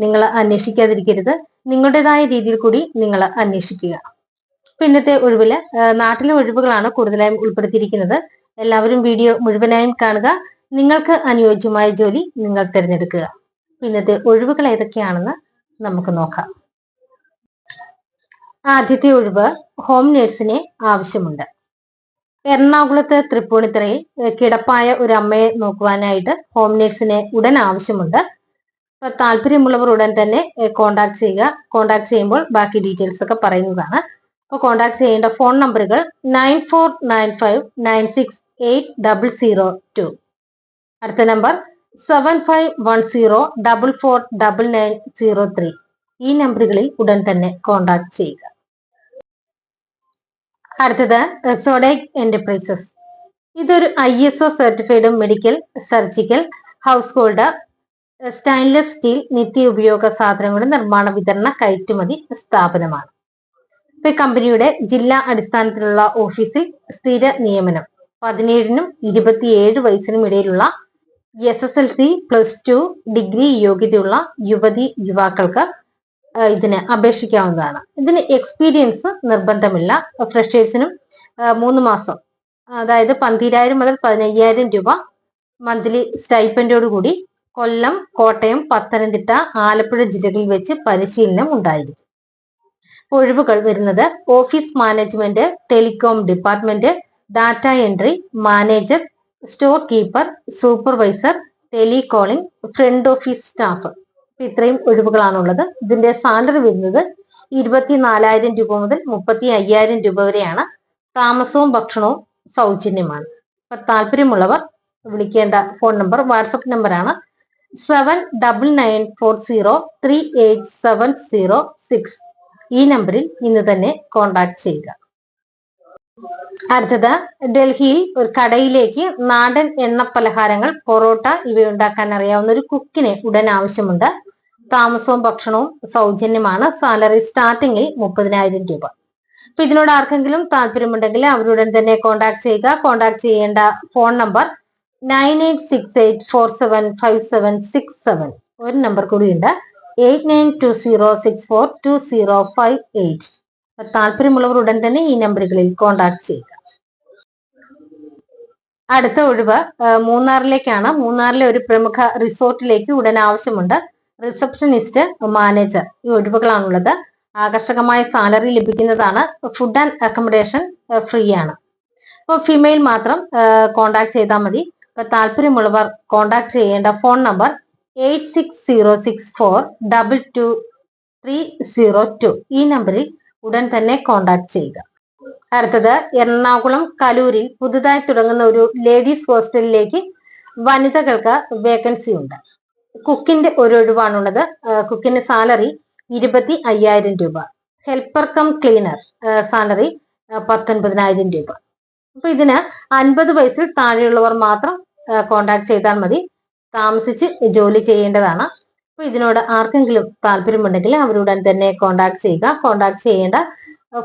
നിങ്ങൾ അന്വേഷിക്കാതിരിക്കരുത്. നിങ്ങളുടേതായ രീതിയിൽ കൂടി നിങ്ങൾ അന്വേഷിക്കുക. പിന്നത്തെ ഒഴിവിൽ നാട്ടിലെ ഒഴിവുകളാണ് കൂടുതലായും ഉൾപ്പെടുത്തിയിരിക്കുന്നത്. എല്ലാവരും വീഡിയോ മുഴുവനായും കാണുക. നിങ്ങൾക്ക് അനുയോജ്യമായ ജോലി നിങ്ങൾ തിരഞ്ഞെടുക്കുക. ഇന്നത്തെ ഒഴിവുകൾ ഏതൊക്കെയാണെന്ന് നമുക്ക് നോക്കാം. ആദ്യത്തെ ഒഴിവ് ഹോം നേഴ്സിനെ ആവശ്യമുണ്ട്. എറണാകുളത്ത് തൃപ്പൂണിത്തറയിൽ കിടപ്പായ ഒരു അമ്മയെ നോക്കുവാനായിട്ട് ഹോം നേഴ്സിനെ ഉടൻ ആവശ്യമുണ്ട്. താല്പര്യമുള്ളവർ ഉടൻ തന്നെ കോണ്ടാക്ട് ചെയ്യുക. കോണ്ടാക്ട് ചെയ്യുമ്പോൾ ബാക്കി ഡീറ്റെയിൽസ് ഒക്കെ പറയുന്നതാണ്. അപ്പോൾ കോണ്ടാക്ട് ചെയ്യേണ്ട ഫോൺ നമ്പറുകൾ nine four nine five nine six eight double zero two അടുത്ത number seven five one zero double four double nine zero three ഈ നമ്പറുകളിൽ ഉടൻ തന്നെ കോണ്ടാക്ട് ചെയ്യുക. അടുത്തത് സോഡേക് എന്റർപ്രൈസസ് ഇതൊരു I S O certified medical surgical household stainless steel നിത്യ ഉപയോഗ സാധനങ്ങളുടെ നിർമ്മാണ വിതരണ കയറ്റുമതി സ്ഥാപനമാണ്. ഇപ്പൊ കമ്പനിയുടെ ജില്ലാ അടിസ്ഥാനത്തിലുള്ള ഓഫീസിൽ സ്ഥിര നിയമനം. പതിനേഴിനും ഇരുപത്തിയേഴ് വയസ്സിനും ഇടയിലുള്ള S S L C plus two degree യോഗ്യതയുള്ള യുവതി യുവാക്കൾക്ക് ഇതിന് അപേക്ഷിക്കാവുന്നതാണ്. ഇതിന് എക്സ്പീരിയൻസ് നിർബന്ധമില്ല. ഫ്രഷേഴ്സിനും മൂന്ന് മാസം അതായത് പന്തിരായിരം മുതൽ പതിനയ്യായിരം രൂപ മന്ത്ലി സ്റ്റൈപ്പൻഡോട് കൂടി കൊല്ലം കോട്ടയം പത്തനംതിട്ട ആലപ്പുഴ ജില്ലകളിൽ വെച്ച് പരിശീലനം ഉണ്ടായിരിക്കും. ഒഴിവുകൾ വരുന്നത് office management telecom department data entry manager storekeeper supervisor telecalling front office staff. ഇത്രയും ഒഴിവുകളാണുള്ളത്. ഇതിന്റെ സാലറി വരുന്നത് ഇരുപത്തിനാലായിരം രൂപ മുതൽ മുപ്പത്തി അയ്യായിരം രൂപ വരെയാണ്. താമസവും ഭക്ഷണവും സൗജന്യമാണ്. അപ്പൊ താല്പര്യമുള്ളവർ വിളിക്കേണ്ട ഫോൺ നമ്പർ വാട്സപ്പ് നമ്പറാണ്. Seven double nine four zero three eight seven zero six ഈ നമ്പറിൽ ഇന്ന് തന്നെ കോൺടാക്ട് ചെയ്യുക. അടുത്തത് ഡൽഹിയിൽ ഒരു കടയിലേക്ക് നാടൻ എണ്ണ പലഹാരങ്ങൾ പൊറോട്ട ഇവയുണ്ടാക്കാൻ അറിയാവുന്ന ഒരു കുക്കിനെ ഉടൻ ആവശ്യമുണ്ട്. താമസവും ഭക്ഷണവും സൗജന്യമാണ്. സാലറി സ്റ്റാർട്ടിങ്ങിൽ മുപ്പതിനായിരം രൂപ. അപ്പൊ ഇതിനോട് ആർക്കെങ്കിലും താല്പര്യമുണ്ടെങ്കിൽ അവരുടൻ തന്നെ കോൺടാക്ട് ചെയ്യുക. കോൺടാക്ട് ചെയ്യേണ്ട phone number nine eight six eight four seven five seven six seven. ഒരു നമ്പർ കൂടിയുണ്ട്. Eight nine two zero six four two zero five eight. താല്പര്യമുള്ളവർ ഉടൻ തന്നെ ഈ നമ്പറുകളിൽ കോൺടാക്ട് ചെയ്യുക. അടുത്ത ഒഴിവ് മൂന്നാറിലേക്കാണ്. മൂന്നാറിലെ ഒരു പ്രമുഖ റിസോർട്ടിലേക്ക് ഉടൻ ആവശ്യമുണ്ട്. Receptionist manager. ഈ ഒഴിവുകളാണുള്ളത്. ആകർഷകമായ സാലറി ലഭിക്കുന്നതാണ്. ഫുഡ് ആൻഡ് അക്കോമഡേഷൻ ഫ്രീ ആണ് അപ്പോൾ ഫീമെയിൽ മാത്രം കോണ്ടാക്ട് ചെയ്താൽ മതി. താല്പര്യമുള്ളവർ കോണ്ടാക്ട് ചെയ്യേണ്ട phone number eight six zero six four double two three zero two ഈ നമ്പറിൽ ഉടൻ തന്നെ കോണ്ടാക്ട് ചെയ്യുക. അടുത്തത് എറണാകുളം കലൂരിൽ പുതുതായി തുടങ്ങുന്ന ഒരു ലേഡീസ് ഹോസ്റ്റലിലേക്ക് വനിതകൾക്ക് വേക്കൻസി ഉണ്ട്. കുക്കിന്റെ ഒരു ഒഴിവാണുള്ളത്. കുക്കിന്റെ സാലറി ഇരുപത്തി അയ്യായിരം രൂപ ഹെൽപ്പർ കം ക്ലീനർ സാലറി പത്തൊൻപതിനായിരം രൂപ. അപ്പൊ ഇതിന് അൻപത് വയസ്സിൽ താഴെയുള്ളവർ മാത്രം കോണ്ടാക്ട് ചെയ്താൽ മതി. താമസിച്ച് ജോലി ചെയ്യേണ്ടതാണ്. അപ്പൊ ഇതിനോട് ആർക്കെങ്കിലും താല്പര്യമുണ്ടെങ്കിൽ അവരുടൻ തന്നെ കോണ്ടാക്ട് ചെയ്യുക. കോണ്ടാക്ട് ചെയ്യേണ്ട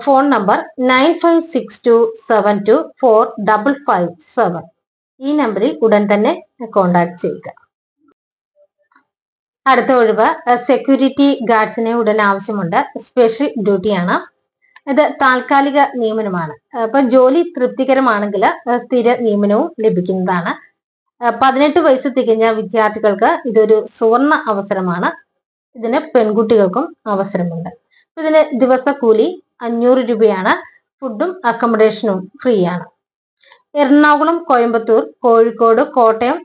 phone number nine five six two seven two four double five seven ഈ നമ്പറിൽ ഉടൻ തന്നെ കോണ്ടാക്ട് ചെയ്യുക. അടുത്ത ഒഴിവ് സെക്യൂരിറ്റി ഗാർഡ്സിനെ ഉടൻ ആവശ്യമുണ്ട്. സ്പെഷ്യൽ ഡ്യൂട്ടിയാണ് ഇത് താൽക്കാലിക നിയമനമാണ്. അപ്പൊ ജോലി തൃപ്തികരമാണെങ്കിൽ സ്ഥിര നിയമനവും ലഭിക്കുന്നതാണ്. പതിനെട്ട് വയസ്സ് തികഞ്ഞ വിദ്യാർത്ഥികൾക്ക് ഇതൊരു സുവർണ അവസരമാണ്. ഇതിന് പെൺകുട്ടികൾക്കും അവസരമുണ്ട്. ഇതിന് ദിവസക്കൂലി അഞ്ഞൂറ് രൂപയാണ്. ഫുഡും അക്കോമഡേഷനും ഫ്രീ ആണ് എറണാകുളം കോയമ്പത്തൂർ കോഴിക്കോട് കോട്ടയം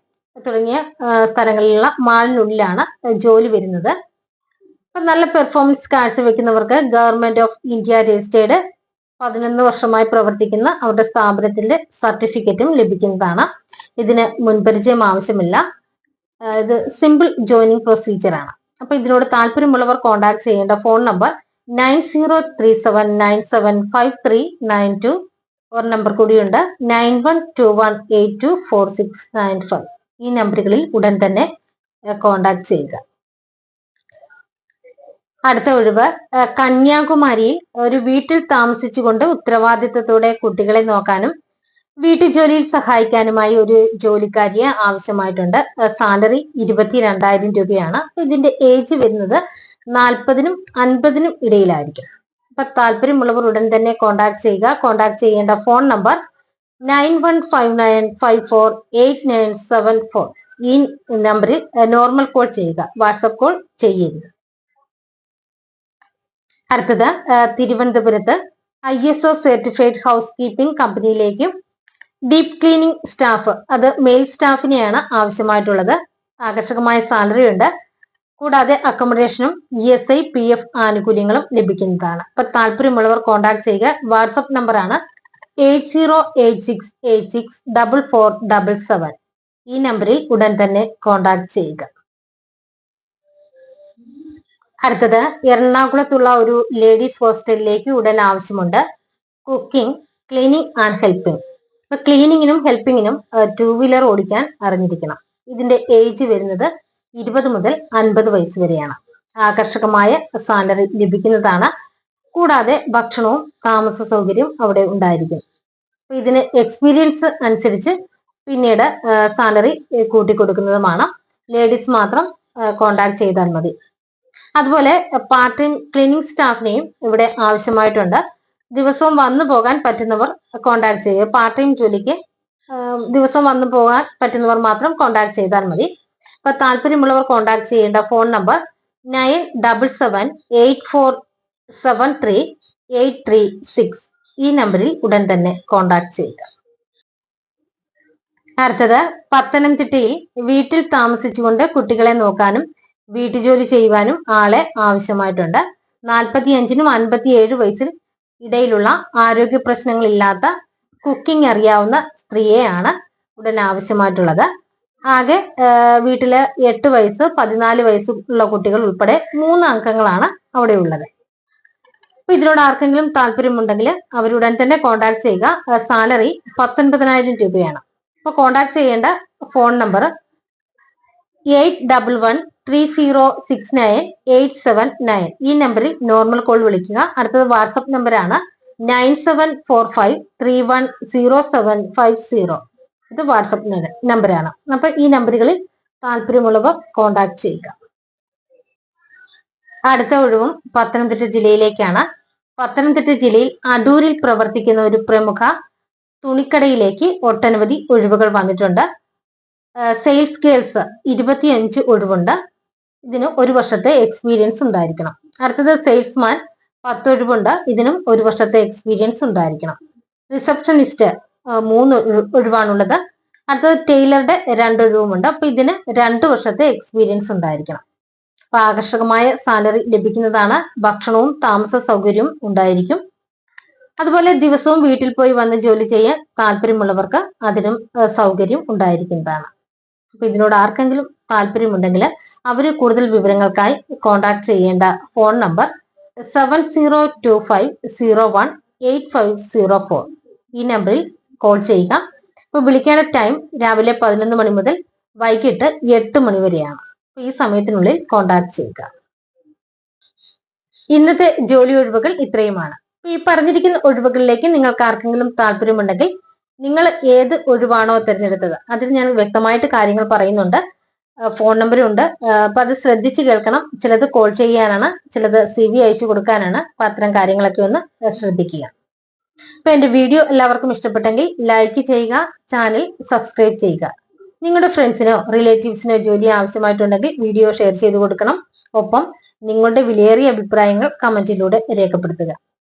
തുടങ്ങിയ സ്ഥലങ്ങളിലുള്ള മാളിനുള്ളിലാണ് ജോലി വരുന്നത്. നല്ല പെർഫോമൻസ് കാഴ്ചവെക്കുന്നവർക്ക് ഗവൺമെന്റ് ഓഫ് ഇന്ത്യ രജിസ്റ്റേർഡ് പതിനൊന്ന് വർഷമായി പ്രവർത്തിക്കുന്ന അവരുടെ സ്ഥാപനത്തിന്റെ സർട്ടിഫിക്കറ്റും ലഭിക്കുന്നതാണ്. ഇതിന് മുൻപരിചയം ആവശ്യമില്ല. ഇത് സിമ്പിൾ ജോയിനിങ് പ്രൊസീജിയർ ആണ്. അപ്പൊ ഇതിനോട് താല്പര്യമുള്ളവർ കോൺടാക്ട് ചെയ്യേണ്ട phone number nine zero three seven nine seven five three nine two ഒരു നമ്പർ കൂടിയുണ്ട്. Nine one two one eight two four six nine five. ഈ നമ്പറുകളിൽ ഉടൻ തന്നെ കോൺടാക്ട് ചെയ്യുക. അടുത്ത ഒഴിവ് കന്യാകുമാരിയിൽ ഒരു വീട്ടിൽ താമസിച്ചുകൊണ്ട് ഉത്തരവാദിത്തത്തോടെ കുട്ടികളെ നോക്കാനും വീട്ടു ജോലിയിൽ സഹായിക്കാനുമായി ഒരു ജോലിക്കാരിയെ ആവശ്യമായിട്ടുണ്ട്. സാലറി ഇരുപത്തിരണ്ടായിരം രൂപയാണ്. ഇതിന്റെ ഏജ് വരുന്നത് നാൽപ്പതിനും അൻപതിനും ഇടയിലായിരിക്കും. അപ്പൊ താല്പര്യമുള്ളവർ ഉടൻ തന്നെ കോൺടാക്ട് ചെയ്യുക. കോൺടാക്ട് ചെയ്യേണ്ട phone number nine one five nine five four eight nine seven four. ഈ നമ്പറിൽ നോർമൽ കോൾ ചെയ്യുക. വാട്സപ്പ് കോൾ ചെയ്യരുത്. അടുത്തത് തിരുവനന്തപുരത്ത് I S O certified housekeeping കമ്പനിയിലേക്ക് ഡീപ് ക്ലീനിങ് സ്റ്റാഫ് അത് മെയിൽ സ്റ്റാഫിനെയാണ് ആവശ്യമായിട്ടുള്ളത്. ആകർഷകമായ സാലറി ഉണ്ട്. കൂടാതെ അക്കോമഡേഷനും E S I P F ആനുകൂല്യങ്ങളും ലഭിക്കുന്നതാണ്. അപ്പൊ താല്പര്യമുള്ളവർ കോൺടാക്ട് ചെയ്യുക. വാട്സപ്പ് നമ്പറാണ് eight zero eight six eight six double four double seven ഈ നമ്പറിൽ ഉടൻ തന്നെ കോൺടാക്ട് ചെയ്യുക. അടുത്തത് എറണാകുളത്തുള്ള ഒരു ലേഡീസ് ഹോസ്റ്റലിലേക്ക് ഉടൻ ആവശ്യമുണ്ട്. Cooking cleaning and helping. ഇപ്പൊ ക്ലീനിങ്ങിനും ഹെൽപ്പിങ്ങിനും ടൂ വീലർ ഓടിക്കാൻ അറിഞ്ഞിരിക്കണം. ഇതിന്റെ ഏജ് വരുന്നത് ഇരുപത് മുതൽ അൻപത് വയസ്സ് വരെയാണ്. ആകർഷകമായ സാലറി ലഭിക്കുന്നതാണ്. കൂടാതെ ഭക്ഷണവും താമസ സൗകര്യവും അവിടെ ഉണ്ടായിരിക്കും. ഇതിന് എക്സ്പീരിയൻസ് അനുസരിച്ച് പിന്നീട് സാലറി കൂട്ടിക്കൊടുക്കുന്നതുമാണ്. ലേഡീസ് മാത്രം കോണ്ടാക്ട് ചെയ്താൽ മതി. അതുപോലെ പാർട്ട് ടൈം ക്ലീനിങ് സ്റ്റാഫിനെയും ഇവിടെ ആവശ്യമായിട്ടുണ്ട്. ദിവസവും വന്നു പോകാൻ പറ്റുന്നവർ കോണ്ടാക്ട് ചെയ്യുക. പാർട്ട് ടൈം ജോലിക്ക് ദിവസം വന്നു പോകാൻ പറ്റുന്നവർ മാത്രം കോണ്ടാക്ട് ചെയ്താൽ മതി. അപ്പൊ താല്പര്യമുള്ളവർ കോണ്ടാക്ട് ചെയ്യേണ്ട phone number nine double seven eight four seven three eight three six. ഈ നമ്പറിൽ ഉടൻ തന്നെ കോണ്ടാക്ട് ചെയ്യുക. അടുത്തത് പത്തനംതിട്ടയിൽ വീട്ടിൽ താമസിച്ചുകൊണ്ട് കുട്ടികളെ നോക്കാനും വീട്ടുജോലി ചെയ്യുവാനും ആളെ ആവശ്യമായിട്ടുണ്ട്. നാൽപ്പത്തിയഞ്ചിനും അൻപത്തിയേഴ് വയസ്സിൽ ഇടയിലുള്ള ആരോഗ്യ പ്രശ്നങ്ങളില്ലാത്ത കുക്കിംഗ് അറിയാവുന്ന സ്ത്രീയെയാണ് ഉടൻ ആവശ്യമായിട്ടുള്ളത്. ആകെ വീട്ടിലെ എട്ട് വയസ്സ് പതിനാല് വയസ്സുള്ള കുട്ടികൾ ഉൾപ്പെടെ മൂന്ന് അംഗങ്ങളാണ് അവിടെ ഉള്ളത്. അപ്പൊ ഇതിനോട് ആർക്കെങ്കിലും താല്പര്യമുണ്ടെങ്കിൽ അവരുടൻ തന്നെ കോണ്ടാക്ട് ചെയ്യുക. സാലറി പത്തൊൻപതിനായിരം രൂപയാണ്. അപ്പൊ കോണ്ടാക്ട് ചെയ്യേണ്ട phone number eight double one three zero six nine eight seven nine ഈ നമ്പറിൽ നോർമൽ കോൾ വിളിക്കുക. അടുത്തത് വാട്സപ്പ് നമ്പറാണ് nine seven four five three one zero seven five zero ഇത് വാട്സപ്പ് നമ്പറാണ് അപ്പൊ ഈ നമ്പറുകളിൽ താല്പര്യമുള്ളവർ കോണ്ടാക്ട് ചെയ്യുക. അടുത്ത ഒഴിവും പത്തനംതിട്ട ജില്ലയിലേക്കാണ്. പത്തനംതിട്ട ജില്ലയിൽ അടൂരിൽ പ്രവർത്തിക്കുന്ന ഒരു പ്രമുഖ തുണിക്കടയിലേക്ക് ഒട്ടനവധി ഒഴിവുകൾ വന്നിട്ടുണ്ട്. സെയിൽസ് ഗേൾസ് ഇരുപത്തിയഞ്ച് ഒഴിവുണ്ട്. ഇതിന് ഒരു വർഷത്തെ എക്സ്പീരിയൻസ് ഉണ്ടായിരിക്കണം. അടുത്തത് സെയിൽസ്മാൻ പത്ത് ഒഴിവുണ്ട്. ഇതിനും ഒരു വർഷത്തെ എക്സ്പീരിയൻസ് ഉണ്ടായിരിക്കണം. റിസപ്ഷനിസ്റ്റ് മൂന്ന് ഒഴിവാണുള്ളത്. അടുത്തത് ടൈലറുടെ രണ്ട് ഒഴിവുമുണ്ട്. അപ്പൊ ഇതിന് രണ്ട് വർഷത്തെ എക്സ്പീരിയൻസ് ഉണ്ടായിരിക്കണം. അപ്പൊ ആകർഷകമായ സാലറി ലഭിക്കുന്നതാണ് ഭക്ഷണവും താമസ സൗകര്യവും ഉണ്ടായിരിക്കും. അതുപോലെ ദിവസവും വീട്ടിൽ പോയി വന്ന് ജോലി ചെയ്യാൻ താല്പര്യമുള്ളവർക്ക് അതിനും സൗകര്യം ഉണ്ടായിരിക്കുന്നതാണ്. അപ്പൊ ഇതിനോട് ആർക്കെങ്കിലും താല്പര്യമുണ്ടെങ്കിൽ അവർ കൂടുതൽ വിവരങ്ങൾക്കായി കോൺടാക്ട് ചെയ്യേണ്ട phone number seven zero two five zero one eight five zero four ഈ നമ്പറിൽ കോൾ ചെയ്യുക. ഇപ്പൊ വിളിക്കേണ്ട ടൈം രാവിലെ പതിനൊന്ന് മണി മുതൽ വൈകിട്ട് എട്ട് മണി വരെയാണ്. ഈ സമയത്തിനുള്ളിൽ കോൺടാക്ട് ചെയ്യുക. ഇന്നത്തെ ജോലി ഒഴിവുകൾ ഇത്രയുമാണ്. ഈ പറഞ്ഞിരിക്കുന്ന ഒഴിവുകളിലേക്ക് നിങ്ങൾക്ക് ആർക്കെങ്കിലും താല്പര്യമുണ്ടെങ്കിൽ നിങ്ങൾ ഏത് ഒഴിവാണോ തിരഞ്ഞെടുത്തത്? അതിൽ ഞാൻ വ്യക്തമായിട്ട് കാര്യങ്ങൾ പറയുന്നുണ്ട്. ഫോൺ നമ്പറും ഉണ്ട് അപ്പൊ അത് ശ്രദ്ധിച്ച് കേൾക്കണം. ചിലത് കോൾ ചെയ്യാനാണ് ചിലത് സി വി അയച്ചു കൊടുക്കാനാണ്. അപ്പൊ അത്തരം കാര്യങ്ങളൊക്കെ ഒന്ന് ശ്രദ്ധിക്കുക. അപ്പൊ എന്റെ വീഡിയോ എല്ലാവർക്കും ഇഷ്ടപ്പെട്ടെങ്കിൽ ലൈക്ക് ചെയ്യുക ചാനൽ സബ്സ്ക്രൈബ് ചെയ്യുക. നിങ്ങളുടെ ഫ്രണ്ട്സിനോ റിലേറ്റീവ്സിനോ ജോലി ആവശ്യമായിട്ടുണ്ടെങ്കിൽ വീഡിയോ ഷെയർ ചെയ്ത് കൊടുക്കണം. ഒപ്പം നിങ്ങളുടെ വിലയേറിയ അഭിപ്രായങ്ങൾ കമന്റിലൂടെ രേഖപ്പെടുത്തുക.